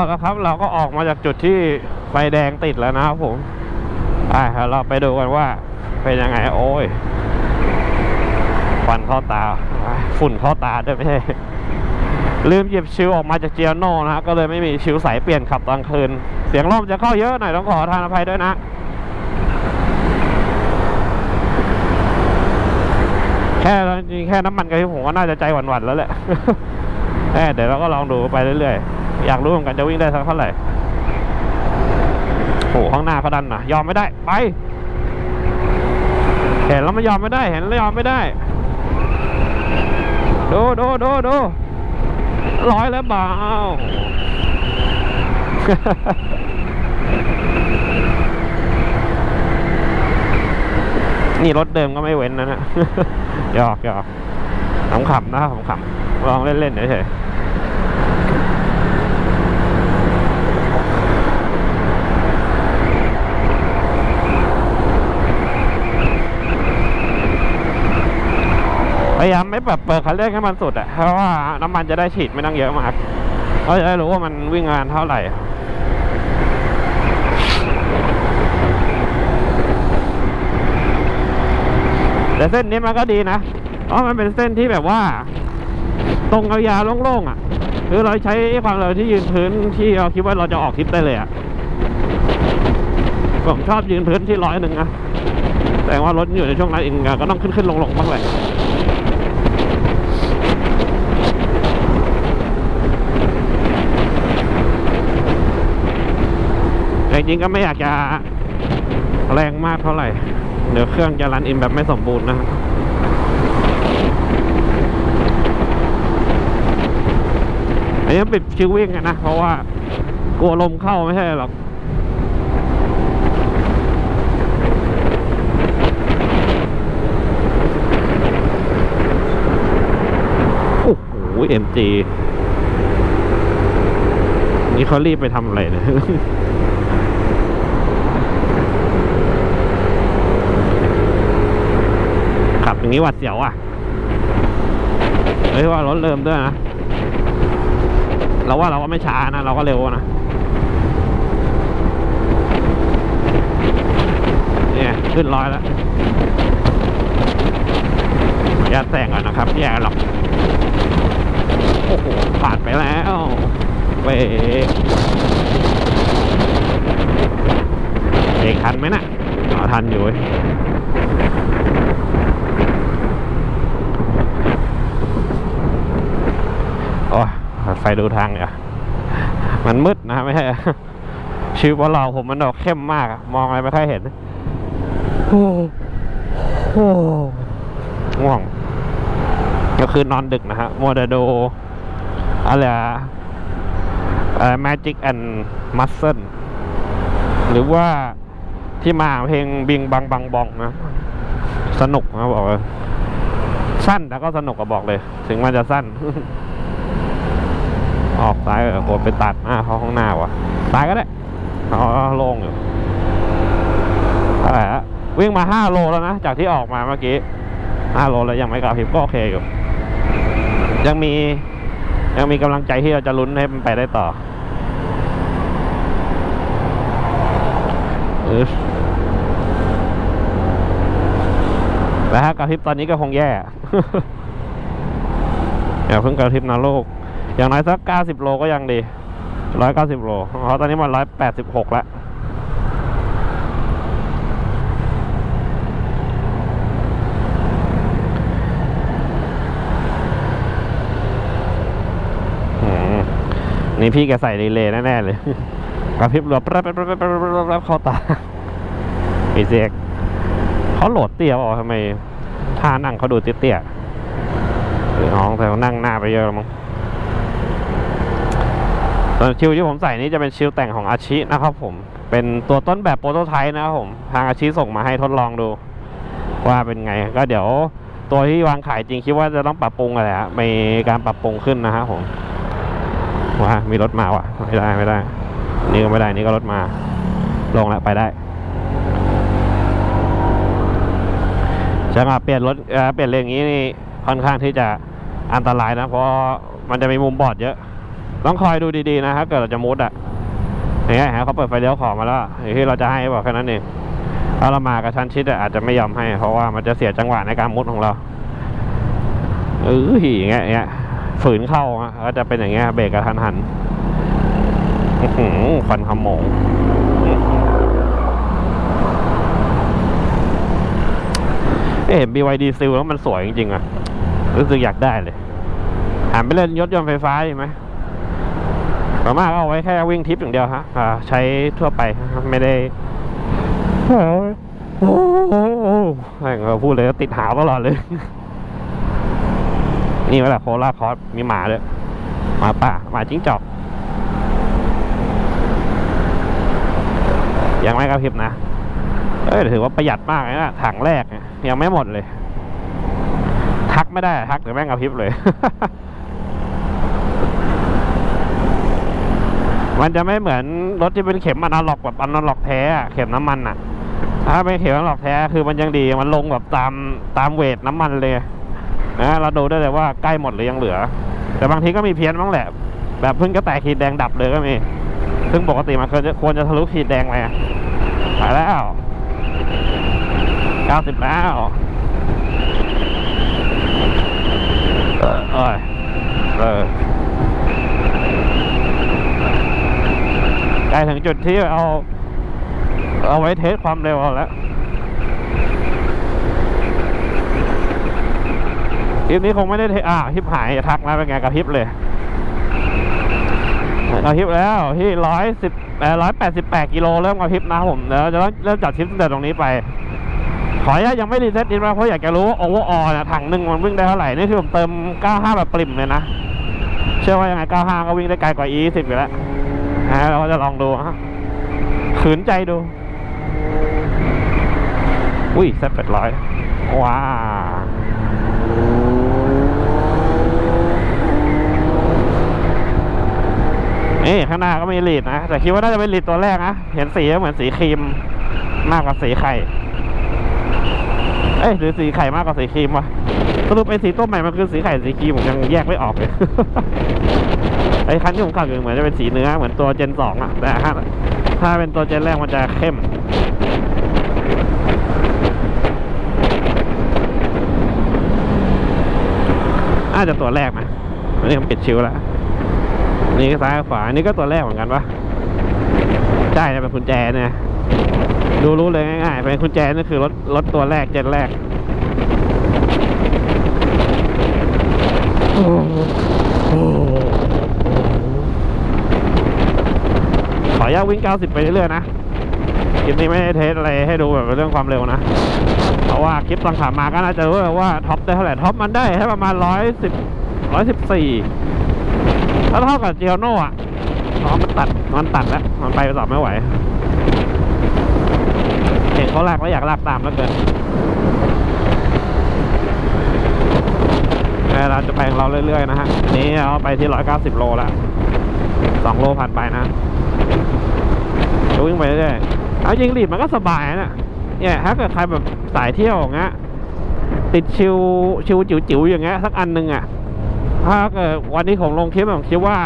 เอาละครับ เราก็ออกมาจากจุดที่ไฟแดงติดแล้วนะครับผมไปเราไปดูกันว่าเป็นยังไงโอ้ยควันเข้าตา ฝุ่นเข้าตาด้วยไม่ใช่ลืมหยิบชิวออกมาจากเจียโน่นะฮะก็เลยไม่มีชิวใสเปลี่ยนขับตอนคืน เสียงลมจะเข้าเยอะหน่อยต้องขอทานอภัยด้วยนะแค่จริงแค่น้ำมันกะทิผมก็น่าจะใจหวั่นๆแล้วแหละแค่เดี๋ยวเราก็ลองดูไปเรื่อยๆ อยากรู้เหมือนกันจะวิ่งได้สักเท่าไหร่โอ้ข้างหน้าเขาดันนะยอมไม่ได้ไป เห็นแล้วไม่ยอมไม่ได้เห็นแล้วยอมไม่ได้ดูดูดูดูร้อยแล้วเปล่านี่รถเดิมก็ไม่เว้นนะนะหยอกหยอกขำๆนะครับขำลองเล่นๆเฉยๆ พยายามไม่แบบเปิดคันเร่งให้มันสุดอะเพราะว่าน้ำมันจะได้ฉีดไม่ต้องเยอะมากเราจะได้รู้ว่ามันวิ่งงานเท่าไหร่แต่เส้นนี้มันก็ดีนะ เพราะมันเป็นเส้นที่แบบว่า ตรงยาวๆโล่งๆอะ คือเราใช้ความเร็วที่ยืนพื้นที่เราคิดว่าเราจะออกทริปได้เลยอะ ผมชอบยืนพื้นที่ร้อยหนึ่งนะ แต่ว่ารถอยู่ในช่วงนั้นเองก็ต้องขึ้นขึ้นลงลงๆบ้างเลยแต่จ ริงก็ไม่อยากจะแรงมากเท่าไหร่ เดี๋ยวเครื่องจะรันอินแบบไม่สมบูรณ์นะครับอันนี้ปิดชิววิ่งนะ เพราะว่ากลัวลมเข้าไม่ใช่หรอกโอ้โหเอ็มจีนี่เขารีบไปทำอะไรเนี่ย ขับ อย่างนี้หวัดเสียวอะ เฮ้ยว่ารถเริ่มด้วยนะ เราว่าเราก็ไม่ช้านะ เราก็เร็วนะเนี่ยขึ้นร้อยแล้วอย่าแซงก่อนนะครับแย่หรอกโอ้โหผ่านไปแล้วเบรกเบรกทันไหมนะ่ะอ๋อทันอยู่เว้ย โอ้ย เปิดไฟดูทางอะมันมืดนะไม่ใช่ชีวิตของเราผมมันออกเข้มมาก มองอะไรไม่ค่อยเห็น โอ้โหง่วง ก็คือนอนดึกนะฮะมัวแต่ดูอะไรอะเอ่อ Magic and Muscle หรือว่าที่มาเพลงบิงบังบังบองนะ สนุกนะบอกเลยสั้นแต่ก็สนุกก็บอกเลย ถึงมันจะสั้น ออกซ้ายโหดไปตัดหน้าเขาข้างหน้าวะซ้ายก็ได้เอาโล่งอยู่อะไรฮะวิ่งมาห้าโลแล้วนะ จากที่ออกมาเมื่อกี้ห้าโลแล้วยังไม่กลับพิบก็โอเคอยู่ ยังมียังมีกำลังใจที่เราจะลุ้นให้มันไปได้ต่อเออแล้วฮะกระพริบตอนนี้ก็คงแย่อย่าเพิ่งกระพริบนะโลก อย่างน้อยสักเก้าสิโลก็ยังดีร้อยเก้าสิบโลเพราะตอนนี้มันร้อยแล้วนี่พี่แกใส่รีเลย์แน่ ๆ เลยกระพริบเรือแป๊บแป๊บแป๊บแป๊บแป๊บแป๊บเข้าตามีเสียกเขาโหลดเตี้ยเปล่าทำไมท่านั่งเขาดูเตี้ยๆหรือน้องแต่นั่งหน้าไปเยอะแล้วมั้ง ส่วนชิวที่ผมใส่นี้จะเป็นชิวแต่งของอาชินะครับผม เป็นตัวต้นแบบโปรโตไทป์นะครับผม ทางอาชิส่งมาให้ทดลองดู ว่าเป็นไง ก็เดี๋ยวตัวที่วางขายจริงคิดว่าจะต้องปรับปรุงอะไรฮะมีการปรับปรุงขึ้นนะฮะผมว่ามีรถมาว่ะ ไม่ได้ไม่ได้ นี่ก็ไม่ได้นี่ก็รถมา ลงแล้วไปได้จะมาเปลี่ยนรถเอ่อเปลี่ยนเลนอย่างนี้นี่ค่อนข้างที่จะอันตรายนะ เพราะมันจะมีมุมบอดเยอะ ต้องคอยดูดีๆนะถ้าเกิดเราจะมุดอะอย่างเงี้ยฮะเขาเปิดไฟเลี้ยวขอมาแล้วอย่างที่เราจะให้บอกแค่นั้นเองถ้าเรามากระชั้นชิดอะอาจจะไม่ยอมให้ เพราะว่ามันจะเสียจังหวะในการมุดของเราเอออย่างเงี้ยอย่างเงี้ยฝืนเข้าก็จะเป็นอย่างเงี้ยเบรกกระทันหันอื้อหือควันขมงเอ๊ะเห็น BYD ซิลแล้วมันสวยจริงๆอะ รู้สึกอยากได้เลยหันไปเล่นยศยนต์ไฟฟ้าดีไหม ส่วนมากเอาไว้แค่วิ่งทริปอย่างเดียวฮะอ่าใช้ทั่วไปไม่ได้โอ้โหเราพูดเลยก็ติดหาวตลอดเลย นี่เวลาโคราคอสมีหมาด้วยหมาป่าหมาจิ้งจอก ยังไม่กระพริบนะ เอ้ยถือว่าประหยัดมากเลยนะถังแรก ยังไม่หมดเลย ทักไม่ได้ทักแต่แม่งกระพริบเลย มันจะไม่เหมือนรถที่เป็นเข็มอนาล็อกแบบอนาล็อกแท้เข็มน้ำมันอะ ถ้าเป็นเข็มอนาล็อกแท้คือมันยังดีมันลงแบบตามตามเวทน้ำมันเลยนะเราดูได้เลยว่าใกล้หมดหรือยังเหลือ แต่บางทีก็มีเพี้ยนบ้างแหละ แบบเพิ่งก็แตกขีดแดงดับเลยก็มี ซึ่งปกติมันควรจะควรจะทะลุขีดแดงไปไปแล้วเก้าสิบแล้วเออเออ ใกล้ถึงจุดที่เอา เอาไว้เทสความเร็วเอาแล้วคลิปนี้คงไม่ได้เทอ่าฮิปหายทักมาเป็นไงกระพริบเลยกระพริบแล้วที่ร้อยสิบร้อยแปดสิบแปดกิโลเริ่มกระพริบนะผมเดี๋ยวจะเริ่มจัดทริปตั้งแต่ตรงนี้ไป ขออนุญาตยังไม่รีเซ็ตดินมาเพราะอยากจะรู้ว่าโอเวอร์ออเนี่ยถังหนึ่งมันวิ่งได้เท่าไหร่ นี่คือผมเติม 95 แบบปริ่มเลยนะ เชื่อว่ายังไง 95 ก็วิ่งได้ไกลกว่า E10 อยู่แล้วะเราจะลองดูฮะขืนใจดู อุ้ยแซ่บเป็ดร้อยว้านี่ข้างหน้าก็มีลีดนะ แต่คิดว่าน่าจะเป็นลีดตัวแรกนะ เห็นสีเหมือนสีครีม มากกว่าสีไข่ เอ้ยหรือสีไข่มากกว่าสีครีมวะสรุปไอ้สีต้มใหม่มันคือสีไข่สีครีมผมยังแยกไม่ออกเลย ไอ้คันที่ผมขับอยู่เหมือนจะเป็นสีเนื้อเหมือนตัวเจนสองอะแต่ถ้าถ้าเป็นตัวเจนแรกมันจะเข้มอาจจะตัวแรกนะอันนี้ผมปิดชิวแล้วนี่ก็ซ้ายขวาอันนี้ก็ตัวแรกเหมือนกันปะใช่นะเป็นกุญแจเนี่ยดูรู้เลยง่ายๆเป็นกุญแจนี่คือรถรถตัวแรกเจนแรก ขออนุญาตวิ่ง 90 ไปเรื่อยๆนะคลิปนี้ไม่ได้เทสอะไรให้ดูแบบเรื่องความเร็วนะ เพราะว่าคลิปตอนขามาก็น่าจะรู้ว่าท็อปได้เท่าไหร่ท็อปมันได้แค่ประมาณ 110 114ถ้าเท่ากับเจียโน่อะอ๋อมันตัดมันตัดแล้ว มันไปต่อไม่ไหวเห็นเขาลากแล้วอยากลากตามแล้วเกินเราจะไปของเราเรื่อยๆนะฮะนนี้เราไปที่ 190 โลแล้ว 2 โลผ่านไปนะ จะวิ่งไปเรื่อยๆเอาจิงรีดมันก็สบายนะเนี่ยถ้าเกิดใครแบบสายเที่ยวอย่างเงี้ยติดชิวชิวจิ๋วๆอย่างเงี้ยสักอันหนึ่งอะถ้าเกิดวันนี้ผมลงคลิปผมคิดว่า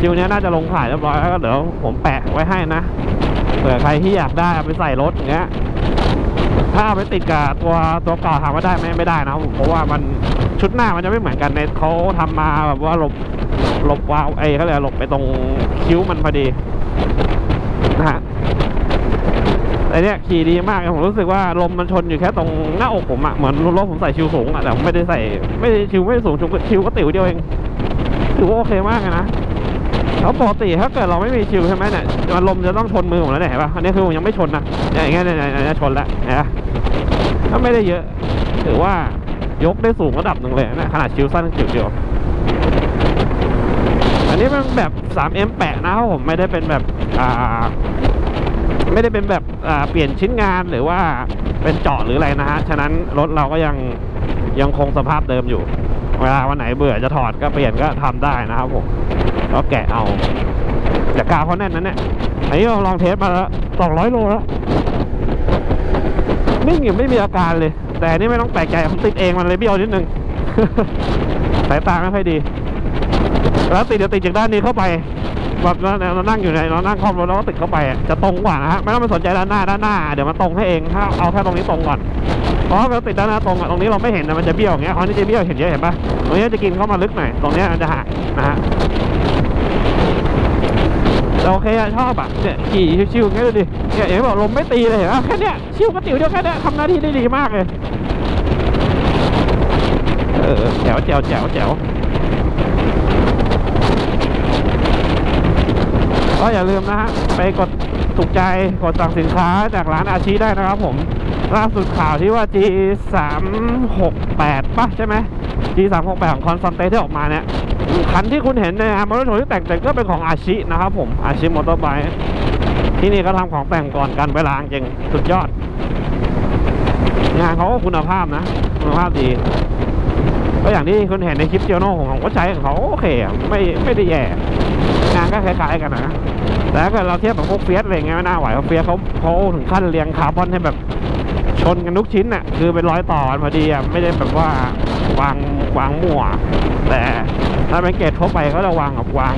ชิวเนี้ยน่าจะลงขายเรียบร้อยแล้วก็เดี๋ยวผมแปะไว้ให้นะเผื่อใครที่อยากได้เอาไปใส่รถอย่างเงี้ยถ้าเอาไปติดกับตัวตัวเก่าถามว่าได้ไหมไม่ได้นะผมเพราะว่ามันชุดหน้ามันจะไม่เหมือนกันในเขาทำมาแบบว่าหลบหลบวาวไอ้เขาเรียกหลบไปตรงคิ้วมันพอดีนะฮะ แต่เนี้ยขี่ดีมากผมรู้สึกว่าลมมันชนอยู่แค่ตรงหน้าอกผมอะเหมือนรถผมใส่ชิวสูงอะแต่ผมไม่ได้ใส่ไม่ได้ชิวไม่ได้สูงชิวก็ชิวก็ติ๋วเดียวเองถือว่าโอเคมากนะแล้วปกติถ้าเกิดเราไม่มีชิวใช่ไหมเนี่ยมันลมจะต้องชนมือผมแล้วเนี่ยเห็นปะอันนี้คือผมยังไม่ชนนะอย่างเงี้ยเนี่ยเนี่ยเนี่ยชนแล้วนปะก็ไม่ได้เยอะถือว่ายกได้สูงระดับหนึ่งเลยนะขนาดชิวสั้นจิ๋วเดียวอันนี้มันแบบ 3M แปะนะครับผมไม่ได้เป็นแบบอ่า ไม่ได้เป็นแบบเปลี่ยนชิ้นงานหรือว่าเป็นเจาะหรืออะไรนะฮะ ฉะนั้นรถเราก็ยังยังคงสภาพเดิมอยู่ เวลาวันไหนเบื่อจะถอดก็เปลี่ยนก็ทำได้นะครับผมแล้วแกะเอาแต่กาวเขาแน่นนั้นเนี่ยอันนี้เราลองเทสมาแล้ว200โลแล้วนิ่งอยู่ไม่มีอาการเลย แต่นนี่ไม่ต้องแปลกใจผมติดเองมันเลยเบี้ยวนิดนึงสายตาไม่ค่อยดี แล้วติดจะติดจากด้านนี้เข้าไป แบบเราเรานั่งอยู่ในเรานั่งคล่อมรถแล้วก็ติดเข้าไปจะตรงกว่านะฮะไม่ต้องไปสนใจด้านหน้าด้านหน้าเดี๋ยวมันตรงให้เองถ้าเอาแค่ตรงนี้ตรงก่อนเพราะเราติดด้านหน้าตรงอะตรงนี้เราไม่เห็นนะมันจะเบี้ยวอย่างเงี้ยคราวนี้จะเบี้ยวเห็นเยอะเห็นปะตรงนี้จะกินเข้ามาลึกหน่อยตรงนี้มันจะห่างนะฮะแต่โอเคชอบอะเนี่ยขี่ชิวๆอย่างเงี้ยดูดิเนี่ยเอย่างที่บอกลมไม่ตีเลยเห็นปะแค่เนี้ยชิวกระติ๋วเดียวแค่เนี้ยทำหน้าที่ได้ดีมากเลยเออแจ๋วแจ๋วแจ๋วแจ๋ว ก็อย่าลืมนะฮะไปกดถูกใจกดสั่งสินค้าจากร้านอาชีได้นะครับผมล่าสุดข่าวที่ว่า G 3 6 8ป่ะใช่ไหม G 3 6 8ของคอนซันเตที่ออกมาเนี่ยคันที่คุณเห็นในมอเตอร์โชว์ที่แต่งแต่งก็เป็นของอาชินะครับผมอาชิมอเตอร์ไบค์ที่นี่ก็ทำของแต่งก่อนกันเวลาจริงสุดยอด งานเขาก็คุณภาพนะ คุณภาพดี ก็อย่างที่คุณเห็นในคลิปเจียวโน่ของผมก็ใช้ของเขาโอเค ไม่ไม่ได้แย่ ก็คล้ายๆกันนะแต่ถ้าเกิดเราเทียบกับพวกเฟียสอะไรเงี้ยไม่น่าไหวเพราะเฟียสเขาเขาถึงขั้นเรียงคาร์บอนให้แบบชนกันทุกชิ้นน่ะคือเป็นร้อยต่อพอดีอะไม่ได้แบบว่าวางวางมั่ว แต่ถ้าเป็นเกรดทั่วไปเขาจะวางกับวาง